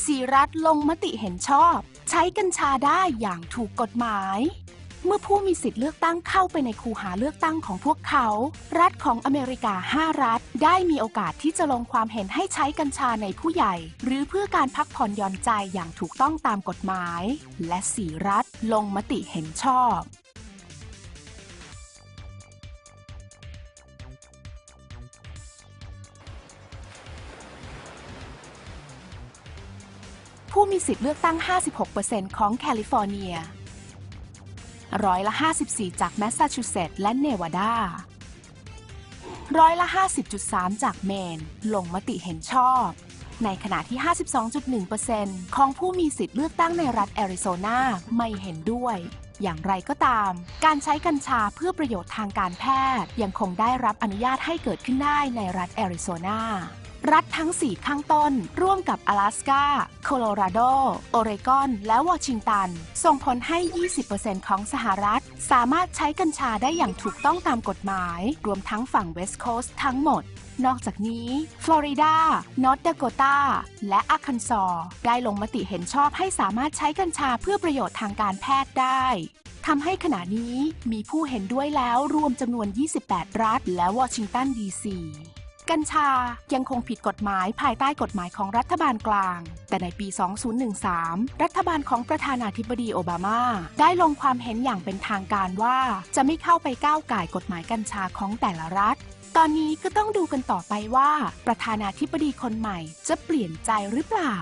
4รัฐลงมติเห็นชอบ ใช้กัญชาได้อย่างถูกกฎหมาย เมื่อผู้มีสิทธิ์เลือกตั้งเข้าไปในคูหาเลือกตั้งของพวกเขา รัฐของอเมริกา 5 รัฐ ได้มีโอกาสที่จะลงความเห็นให้ใช้กัญชาในผู้ใหญ่ หรือเพื่อการพักผ่อนหย่อนใจอย่างถูกต้องตามกฎหมาย และ4รัฐลงมติเห็นชอบ ผู้มีสิทธิ์เลือกตั้ง 56%ของแคลิฟอร์เนีย ร้อยละ 54 จากแมสซาชูเซตส์และเนวาดา ร้อยละ 50.3 จากเมน ลงมติเห็นชอบ ในขณะที่ 52.1%ของผู้มีสิทธิ์เลือกตั้งในรัฐแอริโซนาไม่เห็นด้วยอย่างไรก็ตาม การใช้กัญชาเพื่อประโยชน์ทางการแพทย์ ยังคงได้รับอนุญาตให้เกิดขึ้นได้ในรัฐแอริโซนา รัฐทั้ง 4 ข้างต้น ร่วมกับ阿拉สกาโคโลราโด โอเรกอน และวอชิงตัน ส่งผลให้ 20%ของสหรัฐ สามารถใช้กัญชาได้อย่างถูกต้องตามกฎหมาย รวมทั้งฝั่งเวสต์โคสต์ทั้งหมด นอกจากนี้ ฟลอริดา นอร์ทดาโกตา และอาคันซอ ได้ลงมติเห็นชอบให้สามารถใช้กัญชาเพื่อประโยชน์ทางการแพทย์ได้ทำให้ขณะนี้มีผู้เห็นด้วยแล้วรวมจำนวน 28 รัฐ และวอชิงตันดีซี กัญชายังคงผิดกฎหมายภายใต้กฎหมายของรัฐบาลกลาง แต่ในปี 2013 รัฐบาลของประธานาธิบดีโอบามา ได้ลงความเห็นอย่างเป็นทางการว่าจะไม่เข้าไปก้าวไก่กฎหมายกัญชาของแต่ละรัฐตอนนี้ก็ต้องดูกันต่อไปว่า ประธานาธิบดีคนใหม่จะเปลี่ยนใจหรือเปล่า